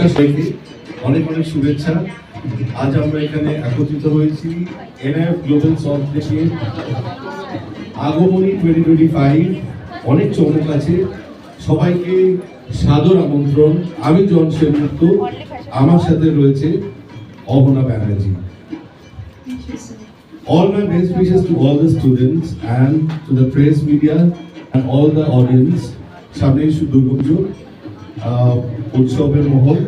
নমস্কার সবাইকে অনেক অনেক শুভেচ্ছা। আজ আমরা এখানে একত্রিত হয়েছি এনআইএফ গ্লোবাল সফট থেকে। আগমনী টোয়েন্টি টোয়েন্টি ফাইভ অনেক চমক আছে। সবাইকে সাদর আমন্ত্রণ। আমি জন সেনগুপ্ত। আমার সাথে রয়েছে Ahana Banerjee. All my best wishes to all the students and to the press media and all the audience. সামনে দুর্গাপুজো উৎসবের মহল।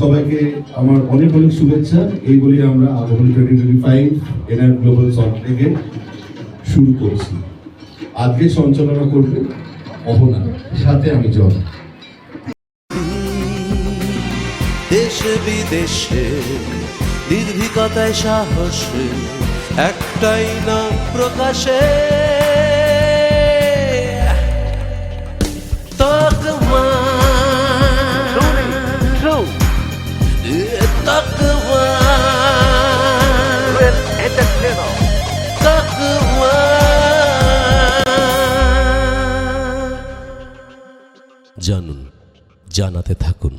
সবাইকে আমার অনেক অনেক শুভেচ্ছা। এই বলে আমরা আগামী twenty twenty five NR global soft থেকে শুরু করছি। আজকে সঞ্চালনা করবে অহনা সাথে আমি জন দেশে বিদেশে নির্ভীকতায় সাহসে একটাই না প্রকাশে। জানুন জানাতে থাকুন।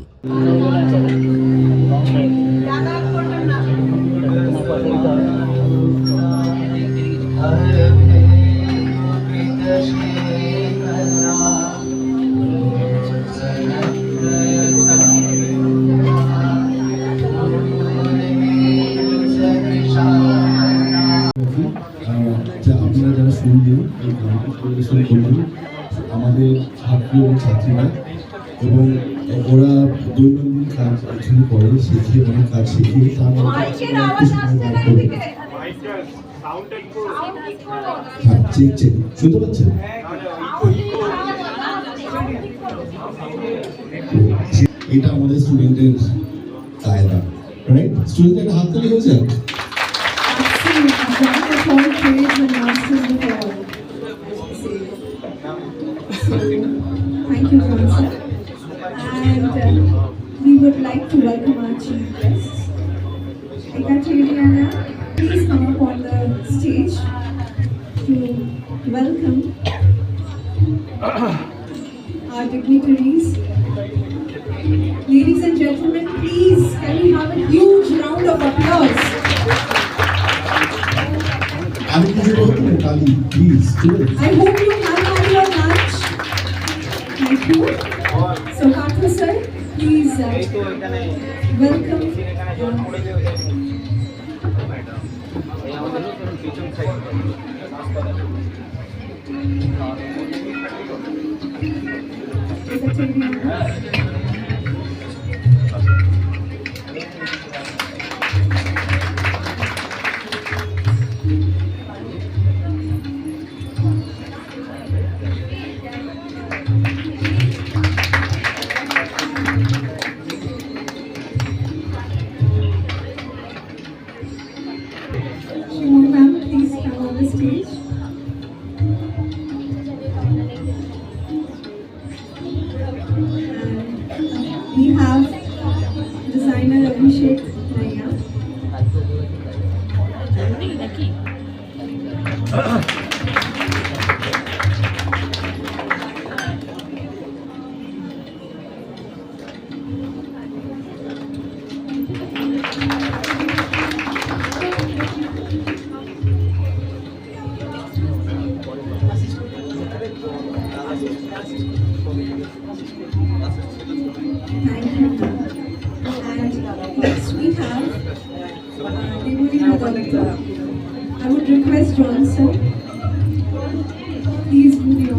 আমাদের ছাত্রী এবং ছাত্রীরা এবং ওরা দৈনন্দিন কাজ এখানে করে শিখে অনেক কাজ শিখে তার মধ্যে শুনতে পাচ্ছেন? এটা আমাদের স্টুডেন্টের কায়দা রাইট স্টুডেন্টের হাত তালি হয়েছে Thank you, Johnson. Hotel, we would like to welcome our chief guests. Ekaterina, please come up on the stage to welcome our dignitaries. Ladies and gentlemen, please can we have a huge round of applause? I please. I hope you have had your lunch. Thank you. Uh, welcome. I would request Johnson. Please move your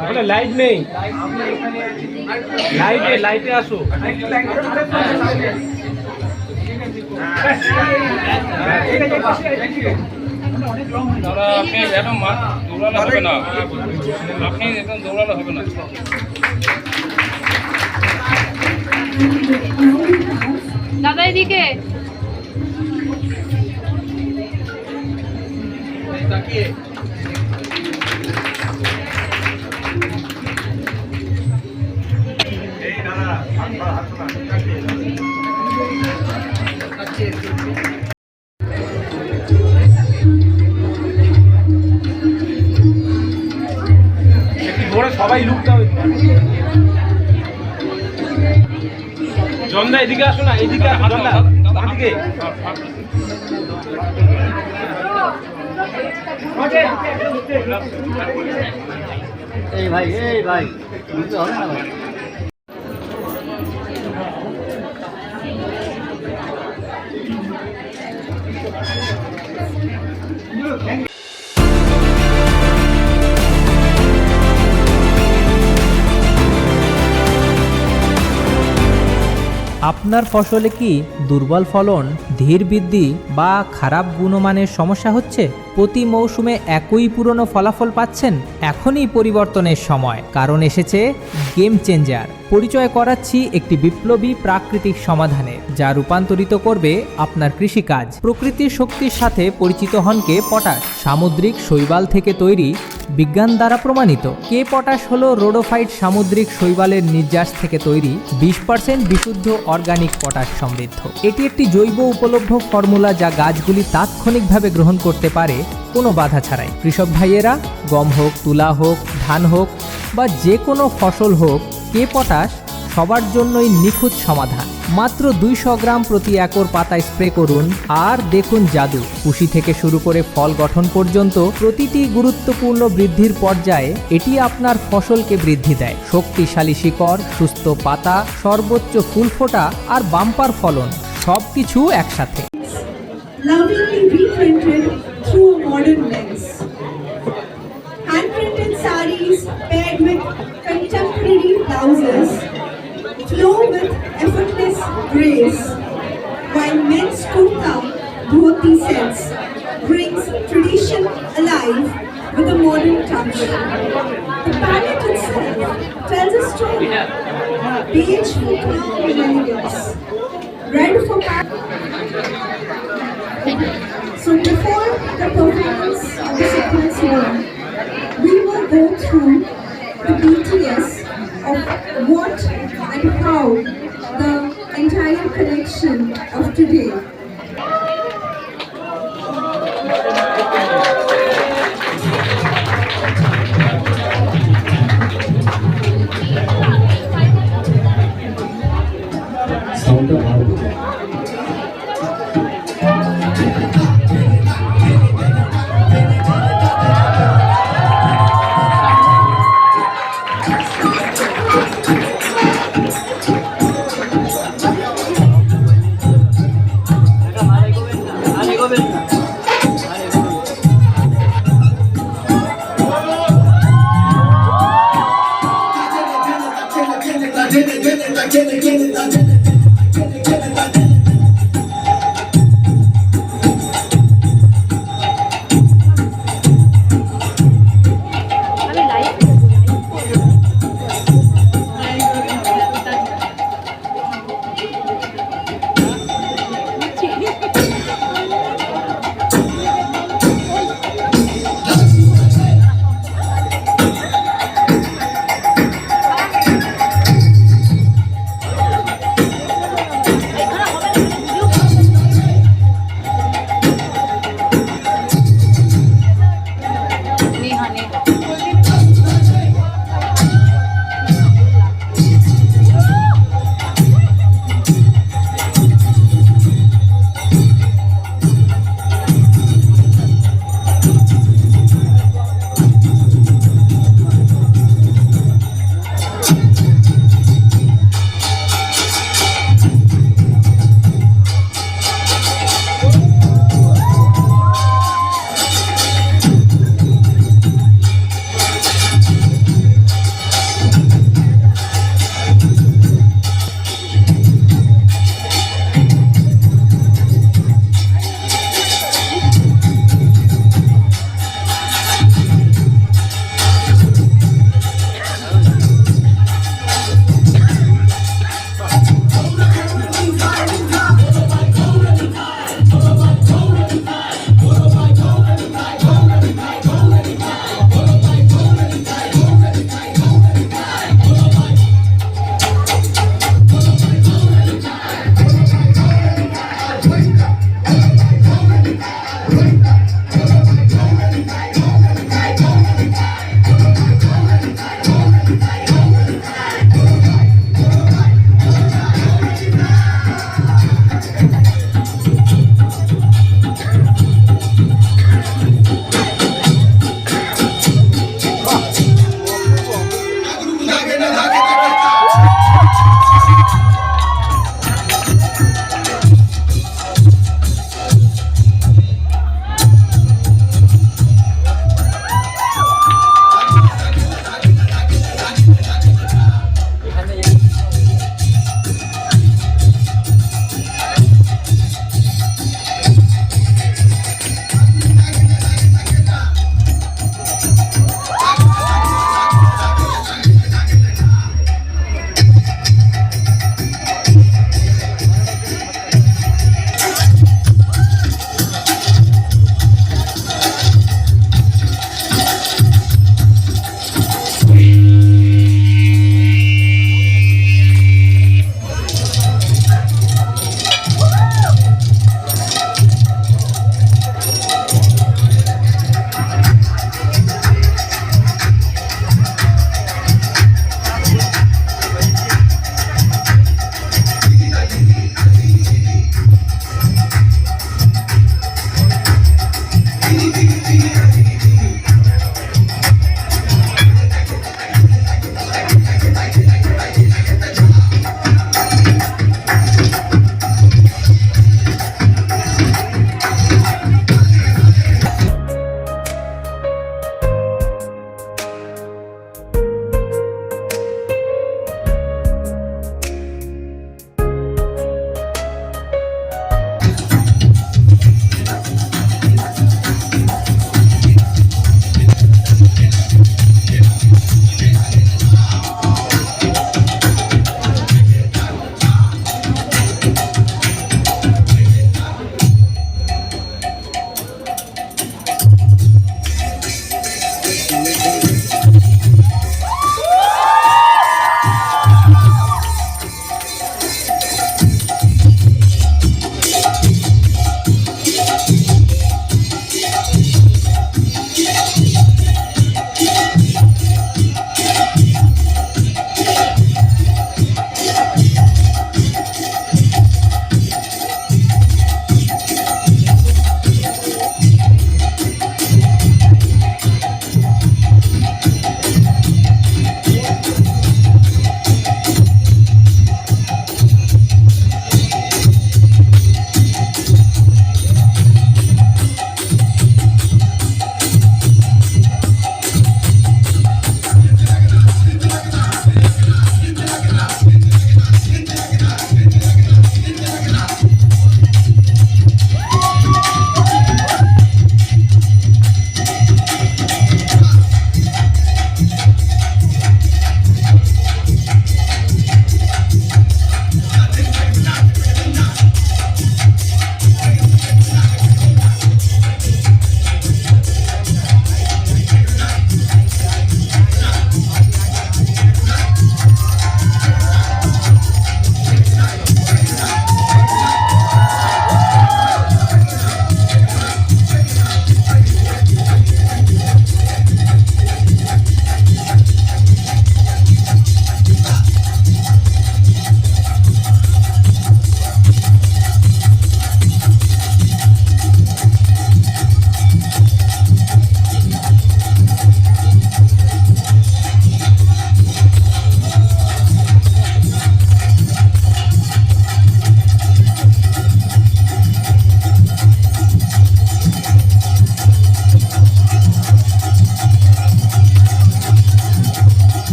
ওখানে light নেই। লাইটে লাইটে আসো। দাদা আপনি একদম দৌড়ালে হবে না। আপনি একদম দৌড়ালে হবে না। দাদা এদিকে। একটু সবাই লুকটা জন্দা, এদিকে আসো না, এদিকে আসো জন্দা এদিকে। এই ভাই এই ভাই। বুঝতে হবে না ভাই? আপনার ফসলে কি দুর্বল ফলন, ধীর বৃদ্ধি বা খারাপ গুণমানের সমস্যা হচ্ছে? প্রতি মৌসুমে একই পুরনো ফলাফল পাচ্ছেন এখনই পরিবর্তনের সময়। কারণ এসেছে গেম চেঞ্জার পরিচয় করাচ্ছি একটি বিপ্লবী প্রাকৃতিক সমাধানে, যা রূপান্তরিত করবে আপনার কৃষিকাজ। প্রকৃতির শক্তির সাথে পরিচিত হনকে পটাশ। সামুদ্রিক শৈবাল থেকে তৈরি বিজ্ঞান দ্বারা প্রমাণিত। কে পটাশ হল রোডোফাইট সামুদ্রিক শৈবালের নির্যাস থেকে তৈরি বিশ পার্সেন্ট বিশুদ্ধ অর্গানিক পটাশ সমৃদ্ধ। এটি একটি জৈব উপলব্ধ ফর্মুলা যা গাছগুলি তাৎক্ষণিকভাবে গ্রহণ করতে পারে, কোনো বাধা ছাড়াই। কৃষক ভাইয়েরা, গম হোক, তুলা হোক, ধান হোক বা যে কোনো ফসল হোক, কে পটাশ সবার জন্যই নিখুঁত সমাধান। মাত্র দুইশো গ্রাম প্রতি একর পাতায় স্প্রে করুন, আর দেখুন জাদু। কুশি থেকে শুরু করে ফল গঠন পর্যন্ত প্রতিটি গুরুত্বপূর্ণ বৃদ্ধির পর্যায়ে এটি আপনার ফসলকে বৃদ্ধি দেয়। শক্তিশালী শিকড়, সুস্থ পাতা, সর্বোচ্চ ফুল ফোটা, আর বাম্পার ফলন সব কিছু একসাথে. Hand-printed saris paired with contemporary blouses flow with effortless grace, while men's kurta dhoti sets brings tradition alive with a modern touch. The palette itself tells a story. Beige for calm elegance, red for So before the performance of the sequence one, we will go through the BTS of the entire collection of today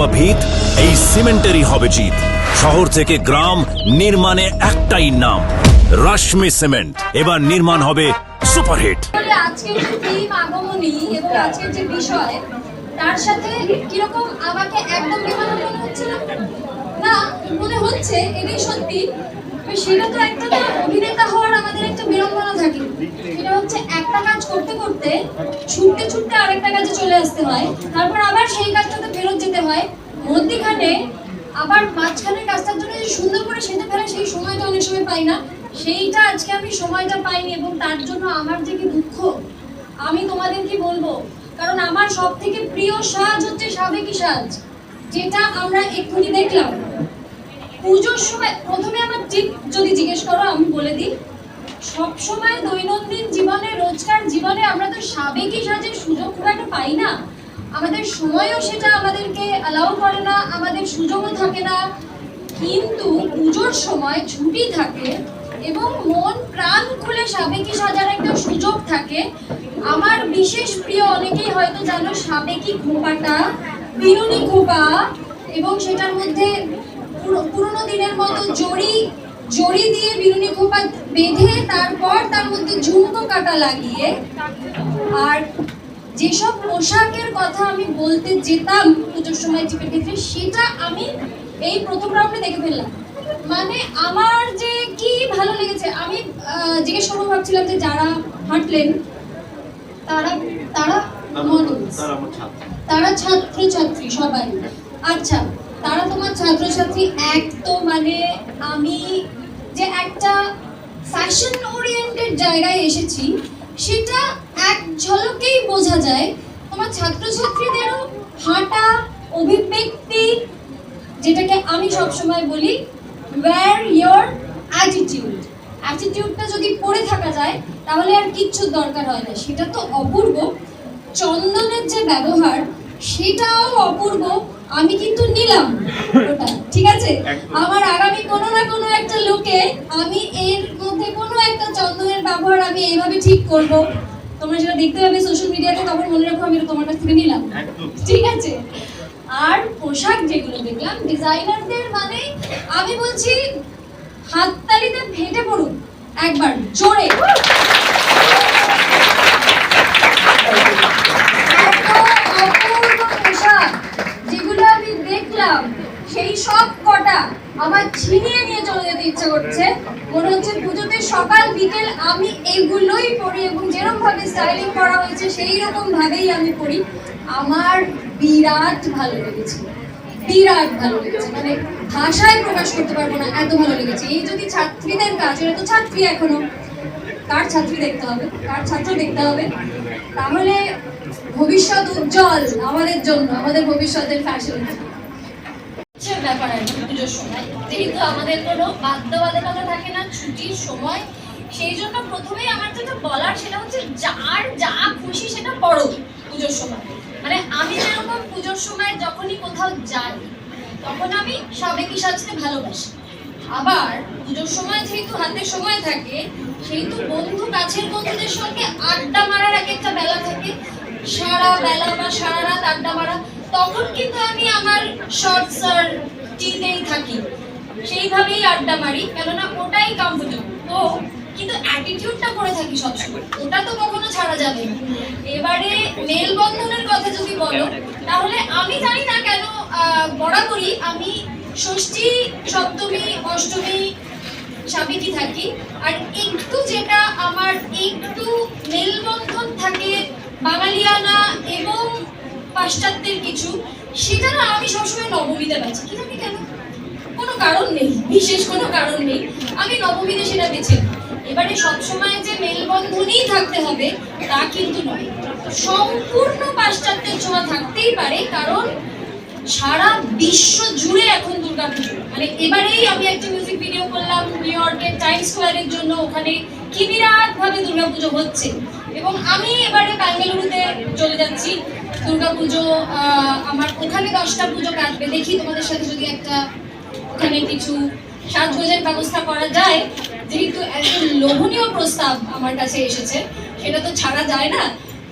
বা ভিত, এই সিমেন্টেরই হবে জিত। শহর থেকে গ্রাম নির্মাণে একটাই নাম, রাশমি সিমেন্ট। এবার নির্মাণ হবে সুপারহিট। আজকের যে থিম আগমনী এবং আজকের যে বিষয়, তার সাথে কীরকম আমাকে একদম বিমান মনে হচ্ছে না? না, মনে হচ্ছে এটাই সত্যি। সেটা তো একটা না অভিনেতা হওয়ার আমাদের একটা বিড়ম্বনা থাকে। সেটা হচ্ছে একটা কাজ করতে করতে ছুটতে ছুটতে আরেকটা কাজে চলে আসতে হয়, তারপর আবার সেই কাজটাতে ফেরত যেতে হয়। মধ্যিখানে আবার মাঝখানের কাজটার জন্য যে সুন্দর করে সেজে ফেলে সেই সময়টা অনেক সময় পাই না। সেইটা আজকে আমি সময়টা পাইনি এবং তার জন্য আমার যে কি দুঃখ, আমি তোমাদের কি বলব? কারণ আমার সব থেকে প্রিয় সাজ হচ্ছে সাবেকি সাজ, যেটা আমরা এক্ষুনি দেখলাম। পুজোর সময় প্রথমে আমার টিপ যদি জিজ্ঞেস করো, আমি বলে দিই, সব সময় দৈনন্দিন জীবনে, রোজকার জীবনে আমরা তো সাবেকি সাজের সুযোগ খুব একটা পাই না। আমাদের সময়ও সেটা আমাদেরকে অ্যালাউ করে না, আমাদের সুযোগও থাকে না। কিন্তু পুজোর সময় ছুটি থাকে এবং মন প্রাণ খুলে সাবেকি সাজার একটা সুযোগ থাকে। আমার বিশেষ প্রিয় অনেকেই হয়তো জানো সাবেকি খোপাটা, বিনুনি খোপা, এবং সেটার মধ্যে পুরোনো দিনের মতো জড়ি জড়ি দিয়ে বিনুনি খোপা বেঁধে তারপর তার মধ্যে ঝুমকো কাটা লাগিয়ে আর যেসব পোশাকের কথা আমি বলতে যেতাম পুজোর সময় টিপের ক্ষেত্রে সেটা আমি এই প্রথম রাউন্ডে দেখে ফেললাম। মানে আমার যে কি ভালো লেগেছে আমি জিজ্ঞেস করব ভাবছিলাম যে যারা হাঁটলেন তারা তারা। তারা ছাত্র। ছাত্রী সবাই। আচ্ছা তারা তোমার ছাত্র ছাত্রী এক তো মানে আমি যে একটা ফ্যাশন ওরিয়েন্টেড জায়গায় এসেছি, সেটা এক ঝলকেই বোঝা যায়। তোমার ছাত্রছাত্রীদেরও হাঁটা, অভিব্যক্তি, যেটাকে আমি সবসময় বলি ওয়্যার ইয়োর অ্যাটিটিউড অ্যাটিটিউডটা যদি পড়ে থাকা যায়, তাহলে আর কিচ্ছু দরকার হয় না। সেটা তো অপূর্ব। চন্দনের যে ব্যবহার, সেটাও অপূর্ব। আমি কিন্তু নিলাম ওটা ঠিক আছে? আমার আগামী কোনো না কোনো একটা লোকে আমি এর মধ্যে কোনো একটা চন্দনের ব্যবহার আমি এইভাবে ঠিক করব। তোমরা যেটা দেখতে পাবে সোশ্যাল মিডিয়াতে তখন মনে রাখো আমি তোমার কাছ থেকে নিলাম। ঠিক আছে? আর পোশাক যেগুলো দেখলাম ডিজাইনারদের মানে আমি বলছি হাততালিতে ফেটে পড়ুন একবার জোরে। সব কটা আমার ছিনিয়ে নিয়ে চলে যেতে ইচ্ছে করছে। মনে হচ্ছে পুজোতে সকাল, বিকেল আমি এগুলোই পরি এবং যেরকম ভাবে স্টাইলিং করা হয়েছে সেই রকম ভাবেই আমি পরি। আমার বিরাট ভালো লেগেছে। বিরাট ভালো লেগেছে। মানে ভাষায় প্রকাশ করতে পারব না, এত ভালো লেগেছে। এই যদি ছাত্রীদের কাজ, এরা তো ছাত্রী এখনও। কার ছাত্রী দেখতে হবে? কার ছাত্র দেখতে হবে? তাহলে ভবিষ্যৎ উজ্জ্বল আমাদের জন্য, আমাদের ভবিষ্যতের ফ্যাশন মানে তখন আমি সাবেকি সাজতে ভালোবাসি। আবার পুজোর সময় যেহেতু হাতে সময় থাকে, সেহেতু বন্ধু কাছের বন্ধুদের সঙ্গে আড্ডা মারার এক একটা বেলা থাকে। সারা বেলা বা সারা রাত আড্ডা মারা। তখন কিন্তু আমি আমার শর্টস আর টিতেই থাকি। সেইভাবেই আড্ডা মারি, কেননা ওটাই কমফোর্টেবল তো কিন্তু অ্যাটিটিউডটা করে থাকি সবসময়। ওটা তো কখনো ছাড়া যাবে এবারে মেলবন্ধনের কথা যদি বলো, তাহলে আমি জানি না কেন বরাবরই আমি ষষ্ঠী, সপ্তমী, অষ্টমী সাবিকি থাকি। আর একটু যেটা আমার একটু মেলবন্ধন থাকে বাঙালিয়ানা এবং পাশ্চাত্যের কিছু সেটা না আমি সবসময় নবমীতে পাচ্ছি। কি জানি কেন? কোনো কারণ নেই, বিশেষ কোনো কারণ নেই। আমি নবমীতে সেটা বেছে এবারে সবসময় যে মেলবন্ধনই থাকতে হবে, তা কিন্তু নয়। সম্পূর্ণ পাশ্চাত্যের ছোঁয়া থাকতেই পারে, কারণ সারা বিশ্ব জুড়ে এখন দুর্গাপুজো। মানে এবারেই আমি একটা মিউজিক ভিডিও করলাম নিউ ইয়র্কের টাইম স্কোয়ারের জন্য, ওখানে কি বিরাট ভাবে দুর্গাপুজো হচ্ছে। এবং আমি এবারে বেঙ্গালুরুতে চলে যাচ্ছি। দুর্গাপুজো আমার ওখানে দশটা পুজো কাটবে দেখি তোমাদের সাথে যদি একটা ওখানে কিছু সাজগোজের ব্যবস্থা করা যায়। যেহেতু একজন লোভনীয় প্রস্তাব আমার কাছে এসেছে, সেটা তো ছাড়া যায় না।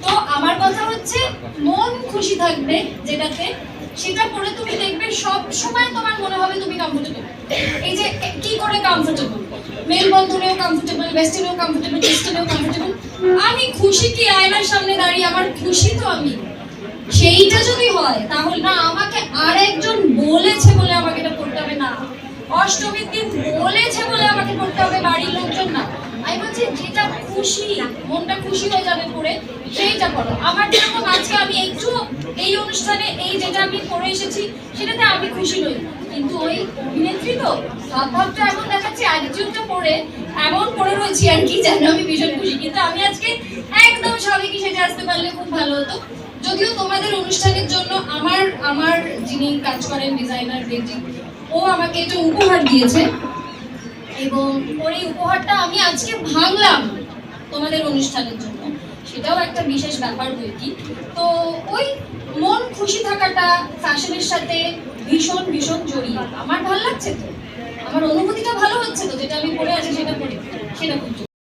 তো আমার কথা হচ্ছে, মন খুশি থাকবে যেটাতে, সেটা পরে তুমি দেখবে সব সময় তোমার মনে হবে তুমি কমফোর্টেবল এই যে, কি করে কমফোর্টেবল মেলবন্ধনেও কমফোর্টেবল ওয়েস্টার্নেও কমফোর্টেবল ইস্টার্নেও কমফোর্টেবল আমি খুশি কি আয়নার সামনে দাঁড়িয়ে? আমার খুশি তো আমি। সেইটা যদি হয়, তাহলে না, আমাকে আরেকজন বলেছে বলে আমাকে এটা করতে হবে না। অষ্টমীর দিন বলেছে বলে আমাকে করতে হবে, বাড়ির লোকজন না। আমি বলছি, যেটা খুশি, মনটা খুশি হয়ে যাবে পরে সেইটা করো। আমার যেরকম আজকে আমি একটু এই অনুষ্ঠানে এই যেটা আমি করে এসেছি, সেটাতে আমি খুশি নই। কিন্তু ওই অভিনেত্রী তো ভাবভাবটা এমন দেখাচ্ছে অ্যাটিটিউডটা পড়ে এমন পরে রয়েছি আর কি জানো আমি ভীষণ খুশি। কিন্তু আমি আজকে একদম সবাইকে সেটা আসতে পারলে খুব ভালো হতো। যদিও তোমাদের অনুষ্ঠানের জন্য আমার আমার যিনি কাজ করেন ডিজাইনার বেটি, ও আমাকে একটা উপহার দিয়েছে। এবং ওর এই উপহারটা আমি আজকে ভাঙলাম তোমাদের অনুষ্ঠানের জন্য। সেটাও একটা বিশেষ ব্যাপার বই কি তো ওই মন খুশি থাকাটা ফ্যাশনের সাথে ভীষণ ভীষণ জড়িয়ে। আমার ভালো লাগছে তো? আমার অনুভূতিটা ভালো হচ্ছে তো? যেটা আমি পড়ে আছি সেটা পড়ে সেটা জরুরি।